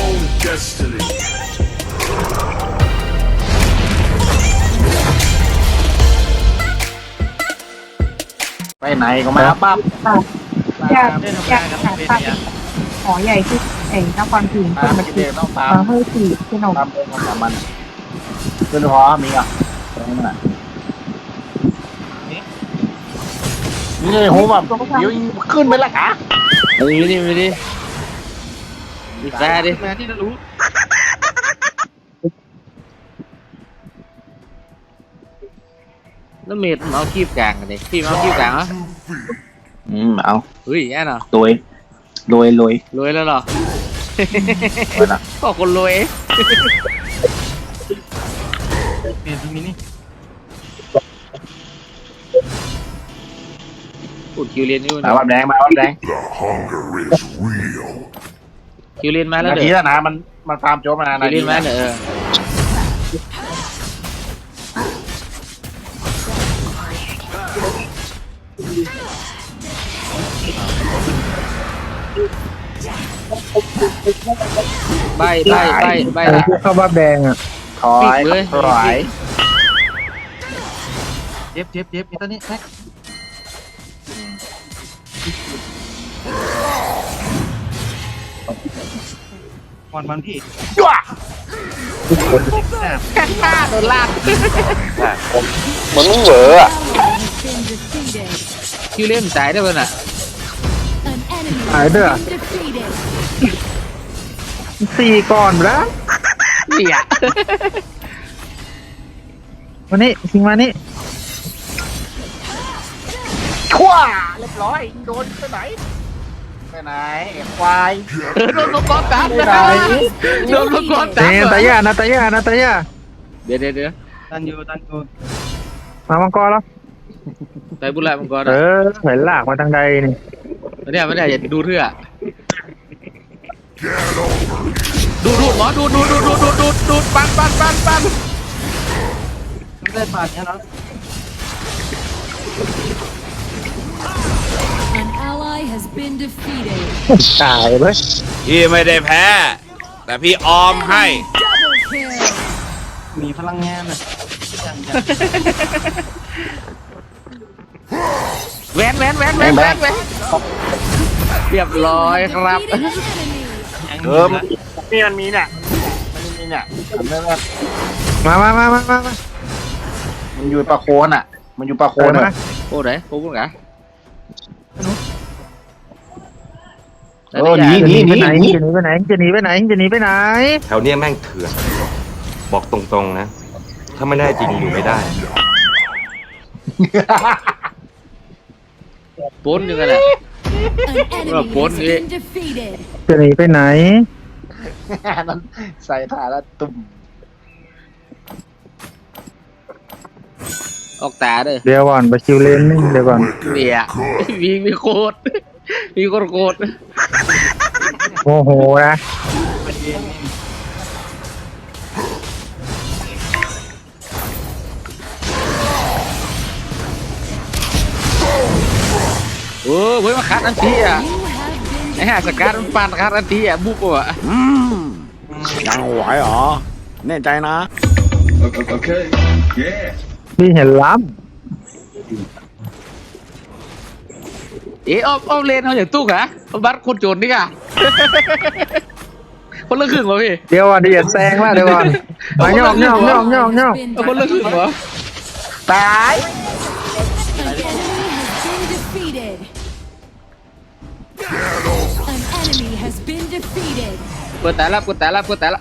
own destiny. ไปไหนก็มาปั๊บอยากอยากหาปลาหอใหญ่ที่ไอ้นครพิงตาคนมมาที่กิเด็นกต้องตามมาเฮ้ยสี่ขนมตามเป็นของสามันขึ้นหอมีอะตรงนั้นน่ นี่ไงหูแบบเดี๋ยวขึ้นไปละกะเอาดิดิไปดิดิแฟดิมาที่จะรู้แล้วเมดมันเอาคีบกลางกันดิพี่มันเอาคีบกลางเหรออืมเอาเฮ้ยแย่เนาะรวยรวยรวยรวยแล้วเหรอรวยละก็คนรวยเปลี่ยน อุดคิวเรียนอยู่มาวัดแดงมาวัดแดง The hunger is real. คิวเรียนมาแล้วนาเด้ทีอแล้วนะมันมันตามโจมมานาคิวเรีทียนมาเด้อเออใบใบใบใบละ เข้าบ้าแดงอะถอยปิดเลย ถอยเจ็บเจ็บเจ็บไอ้ตัวนี้แม็ก ก่อนมันพี่ยั่วฆ่าโดนลากมันมึงเหวออะ been defeated. คิวเรียนตายได้ป่ะน่ะ An enemy หายเด้อ has been defeated. สี่ก่อนแล้วเนี่ยวันนี้สิงมานี่ชั่วเรียบร้อย โดนไปไหน ไหนไอ้ควายโดนมังกรตัดไปไหนโดนมังกรตัดนี่นาตายานาตายานาตายาเดี๋ยวเดี๋ยวเดี๋ยวตันอยู่ตันอยู่มามังกรแล้วไปบุญไรมังกรเออะอเหลากมาทางใดนี่ไม่ได้ไม่ได้อย่าดูเรื่อดูดูดหมอดูดูดูดูดูดูดูปันปันปันปันไม่ได้ปาดเนี่ยเนาะ has been defeated. ตายเว้ยพี่ไม่ได้แพ้ แต่พี่ออมให้ Double kill. มีพลังงานอะอย่างอย่างแหวนแหวนแหวนแหวนแหวนแหวนเรียบร้อยครับ Defeated an enemy. อย่างเออมันนี่มันมีเนี่ยมันมีเนี่ยทำได้ไหมมามามามามามามันอยู่ปลาโคนอะ มันอยู่ปลาโคเอนออะมาโอ้ไหนโอ้พูดไง เออหนีหนีหนีไปไหนหนีจะหนีไปไหนจะหนีไปไหนจะหนีไปไหน แถวเนี้ยแม่งเถื่อนบอกตรงๆนะ ถ้าไม่ได้จริงอยู่ไม่ได้ ปนอยู่กันแหละ An enemy bốn has đi. been defeated. จะหนีไปไหน นั่นใส่ถ่าแล้วตุ่มออกตาเด้อเดี๋ยวก่อนไปคิวเลนนี่เดี๋ยวก่อน เนี่ยมีมีโคตรมีโคตรโคตร โมโหนะโอ้เว้ยมาคัดอันทีอะ You have been ไอ้ห่าสกัดมันปานคัดอันทีอะบุกอะยังไหวเหรอแน่ใจนะ Okay. Yeah. พี่เห็นล้เอ๊ะอ้อมอ้อมเลนเขาอย่างตู้กะเอาบัตรคนโจรนี่กะ คนละครึ่งวะพี่ำเดี๋ยวก่อนเดี๋ยวแซงละเดี๋ยวก่อนมาย่องย่องย่องย่องย่อง been เอาคนละครึ่งวะตาย An enemy has been defeated. An enemy has been defeated. เปิดแต่ละเปิดแต่ละเปิดแต่ละ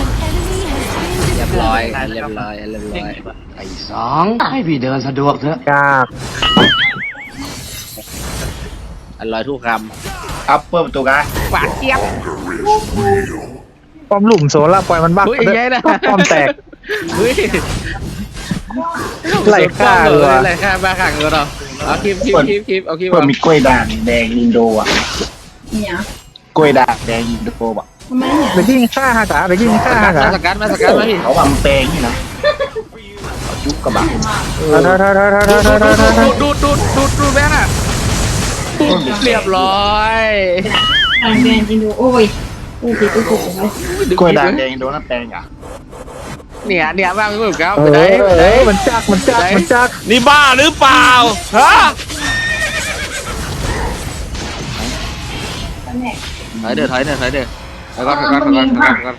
An enemy has been เรียบ defeated. ร้อย เรียบร้อย เรียบร้อย ไอ้สองให้พี่เดินสะดวกเถอะยากอร่อยทุกคค รับเปิดประตูกันำหวานเจี๊ยบป้อมหลุมโซล่าปล่อยมันบ้าเฮ้ยไอ้ยัยนะป้อมแตกเฮ้ยไหล่ฆ่าเลเลยยไหลฆ่าบ้าขังเลยเหรอเอาคลิปคลิปคลิปคลิปเอาคลิปเปิดเอามีกล้วยด่างแดงอินโดอะเนี่ยกล้วยด่างแดงอินโดอะทำไมเนี่ยไปยิงฆ่าฮะกะไปยิงฆ่าฮะกะมาสกัดมาสกัดมาพี่เขาว่ามันแปลงนี่นะเอาจุกกระบะเออเธอเธอเธอเธอเธอเธอเธอดูดดูดดูดดูดแบงค์อะ เรียบร้อยทางแบรนด์อินโดโอ้ยอู้ผิดอู้ถูกเลยกล้วยด่างแดงโดนน้ำแดงอะเนี่ยเนี่ยบ้างก็แบบเอไปไหนอไปเอไหนอมันจักมันจักมันจักนี่บ้าหรือเปล่าฮะถอยเด้อถอยเด้อถอยเด้อถอยก่อนถอยก่อนถอยก่อนถอยก่อนถอยก่อน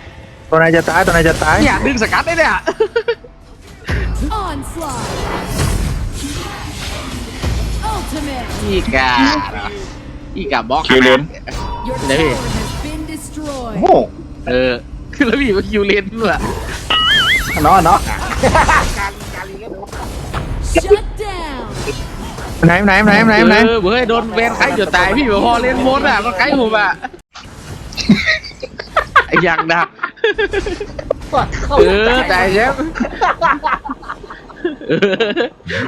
ตัวไหนจะตายตัวไหนจะตายเนี่ยดึงสกัดได้เนี่ย Onslaught. Ultimate. อีกาเหรออีกาบล็อกคิวเลน Your Đấy. tower has been destroyed. โอ้เออแล้วพี่มาคิวเลนด้วย เนาะเนาะ Shut down. ไหนไหนไหนไหนไหนเออเฮ้ยโดนแวนไกด์จนตายพี่บอกพอเล่นโมดอะมันไกด์ผมอะไอ้อย่างดักเออแต่แชมป์เออ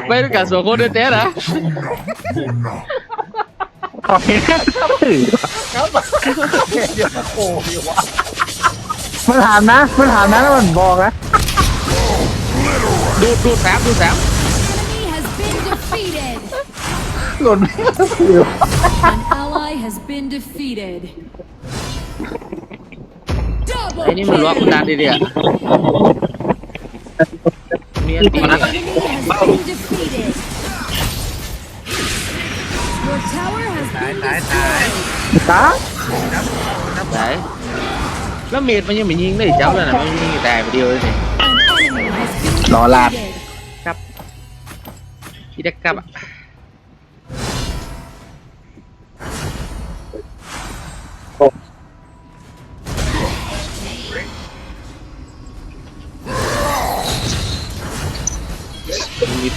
ไม่ต้องการสองคนเต้นะขอเห็นถือโอ้ยวะมันถามนะมันถามนะแล้วมันบอกนะดูดดูดแสมดูดแสม Enemy has been defeated. หล่น An ally has been defeated. Double ไอ้นี่มันล็อก kill. ดันดีๆอะ Your enemy has been defeated. Your tower has ตาย been ตาย ตาย destroyed. ตาครับครับ đấy nó mệt mà nhưng mà nhìn đấy cháu là nó nhìn tài một điều đấy này An enemy has been defeated. รอลาด Kidakap ạ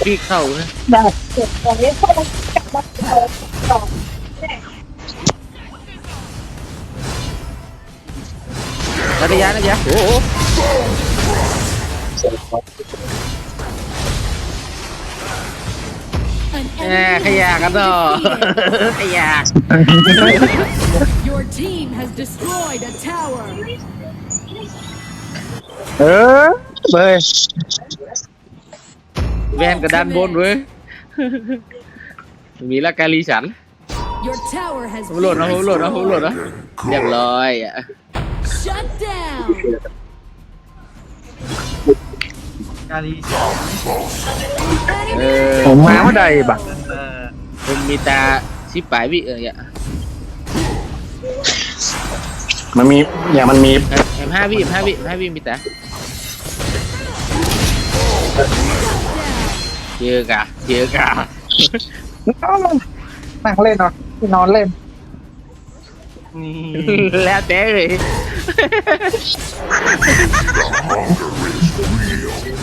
พี่ได้กลับอะมีปีกเข้านะได้เก็บของนี้พวกมันกลับมาต่อระยะระยะโอ้โหแหมขยะกันต่อขยะ Your team has destroyed a tower. เออเบย แวนกระดานบนเว้ย มีละกาลีฉัน Your tower has ผมโหลดนะผมโหลดนะผมโหลดนะเรียบร้อยอะ shut down. กาลีเออผมมาเมื่อใดบักเออผมมีตาชิปปลายวิเออเนี่ยมันมีอย่างมันมีเอ็มห้าวิเอ็มห้าวิเอ็มห้าวิมีตา เจอกะเจอกะนั่งเล่นเนาะที่นอนเล่นนี่แล้วแต่เลย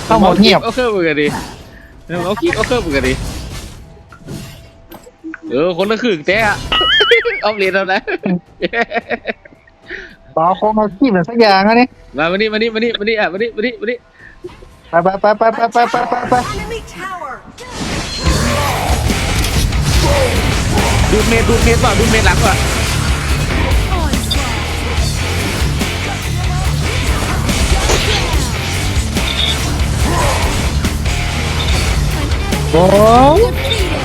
เข้าหมดเงียบเอาเครื่องมือกันดิเอาคลิกเอาเครื่องมือกันดิเออคนละครึ่งแต่อะเอาเรียนเอานะต่อคงเอาขี้เป็นสักอย่างอะนี่มามานี่มานี่มานี่มานี่อะมานี่มานี่มานี่ ไปไปไปไปไปไปไปไปไปดูดเมตรดูดเมตรป่ะดูดเมตรหลังป่ะโอ้ย Defeated.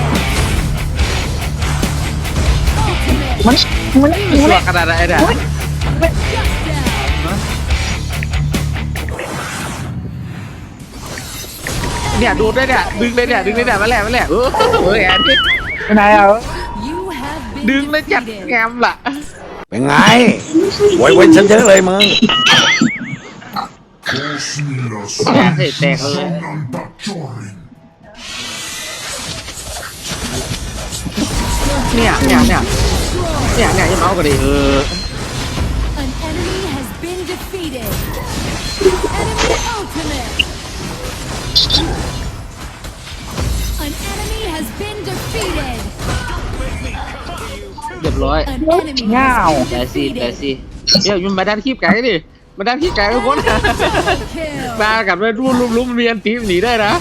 Ultimate. มันมันขนาดไหนเนี่ย เนี่ยดูดได้เนี่ยดึงเลยเนี่ยดึงเลยเนี่ยมาแหละมาแหละเออเออแอนนี่ไปไหนอะ You have been ดึงแล้วจัด defeated. งามล่ะเป็นไงไว้ไว้ฉันเยอะเลยมึงแอนเฮ้ยแตกเลยเนี่ยเนี่ยเนี่ยเนี่ยเนี่ยยังเอากันดิเออ An enemy has been defeated. เรียบร้อย An enemy เงา has แต่ been สิแต่ defeated. สิเดี๋ยวยุ่มาด้านคีบไก่ดิมาด้านคีบไก่ทุกคน Kill. มากับด้วยรุ่นลุ้มลุ้มเรียนทีมหนีได้นะ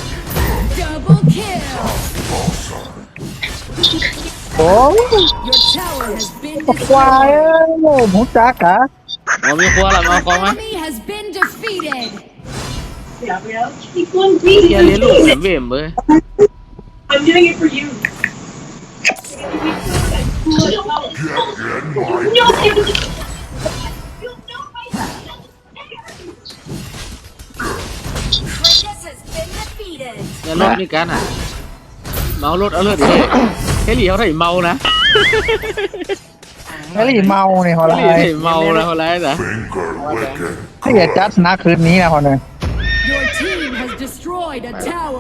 Double kill. โอ้ย Your tower has been ควาย destroyed. เอ้ยหมูจักอะเรามีครัวหรอมาคอไหม Enemy has been defeated. เฮียเลี้ยงลูกเหมือนเวมเลย I'm doing it for you เนี่ยรถนี่กันอะ เมารถเอาเลือดเลยเฮลี่เขาไถ่เมานะแล้วนี่เมาเนี่ยเขาเฮไรลี่ไถ่เมานะเขาไรนะที่จะจัดนะคืนนี้นะคนนึง Your team has destroyed a tower.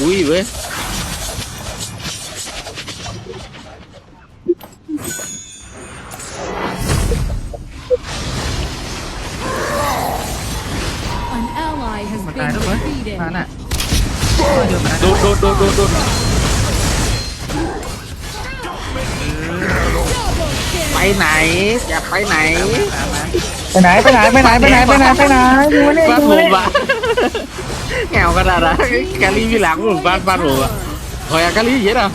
อุ้ยเว้ย An ally has มัน been ตายแล้วเว้ย defeated. มาน่ะโดดโดดโดดโดดโดดไปไหน อยากไปไหน ไปไหนไปไหนไปไหนไปไหนไปไหนไปไหนดูนี่บ้านดูผมนี่อะแงวกระดาษอะกะลีพี่หลังผมบ้านบ้านผมอะหอยอะกะลีเยอะอะ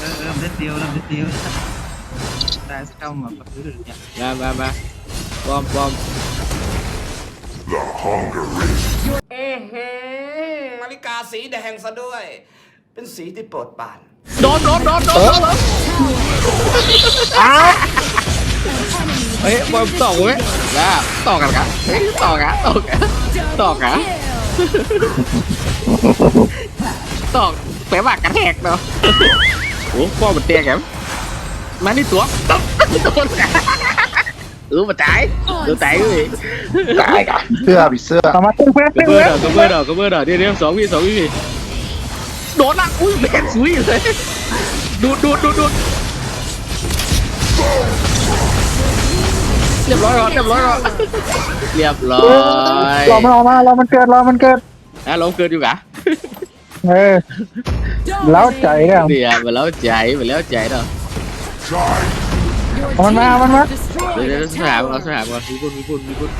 เออเออเล่นเดียวเล่นเดียวตายสักคำแบบพื้นเนี่ยมามามาปอมปอมนาฬิกาสีแดงซะด้วย เป็นสีที่โปรดปราน โดนโดนโดนโดนโดน เฮ้ยบอมต่อเว้ยแล้วต่อกันกันเฮ้ยต่อกันต่อกันต่อกันต่อแปลว่ากระแทกเนาะโอ้พ่อมันเตียแกมมานี่ตัวตบโดนกันเออมาตายเออตายเลยตายกันเสื้อผีเสื้อต่อมาตึ้งเพื่อนกระตึ้งเบื้เพื่ออนดอกกระเบื้อดอกกระเบื้อดอกเดี๋ยวเดี๋ยวสองวิสองวิโดนละอุ้ยแรงสุยเลยดูดดูดดูดดูด เรียบร้อยก่อนเรียบร้อยก่อนเรียบร้อยรอมันออกมารอมันเกิดรอมันเกิดอะเราเกินอยู่กะเออแล้วใจเนี่ยเดี๋ยวมาแล้วใจมาแล้วใจเนาะเอามันมาเอามันมาเดี๋ยว Destroyed เดี๋ยว a สนาม tower. เราสนามก่อนมีคนมีคนมีคน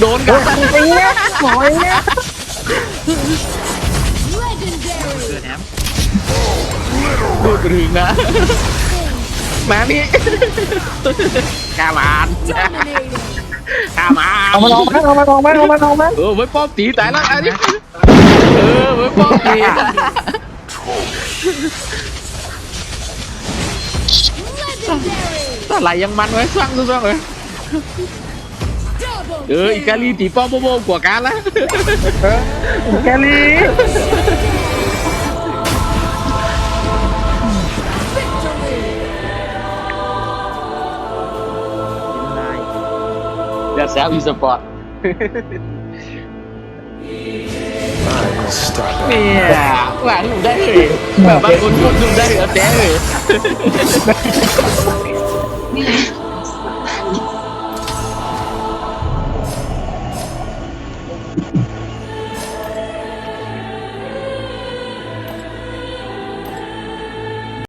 โดนกันตีเนี่ยหมอยเนี่ย Legendary. เกิดแอมดูดถึงนะ มานี่กามาน Dominating. กามานเอามันออกมาเอามันออกมาเอามันออกมาเออไว้ป้อมตีตายแล้วอันนี้เออไว้ป้อมตี Legendary. อะไรยังมันไว้สร้างสร้างเลย Double เอออีกาลีตีป้อมโบโบกว่ากันละเออแกลี เดี๋ยวแซวอีสปอร์ตเนี่ยหวานหนุ่มได้เลยแบบบางคนหนุ่มได้เหรอแต่เลย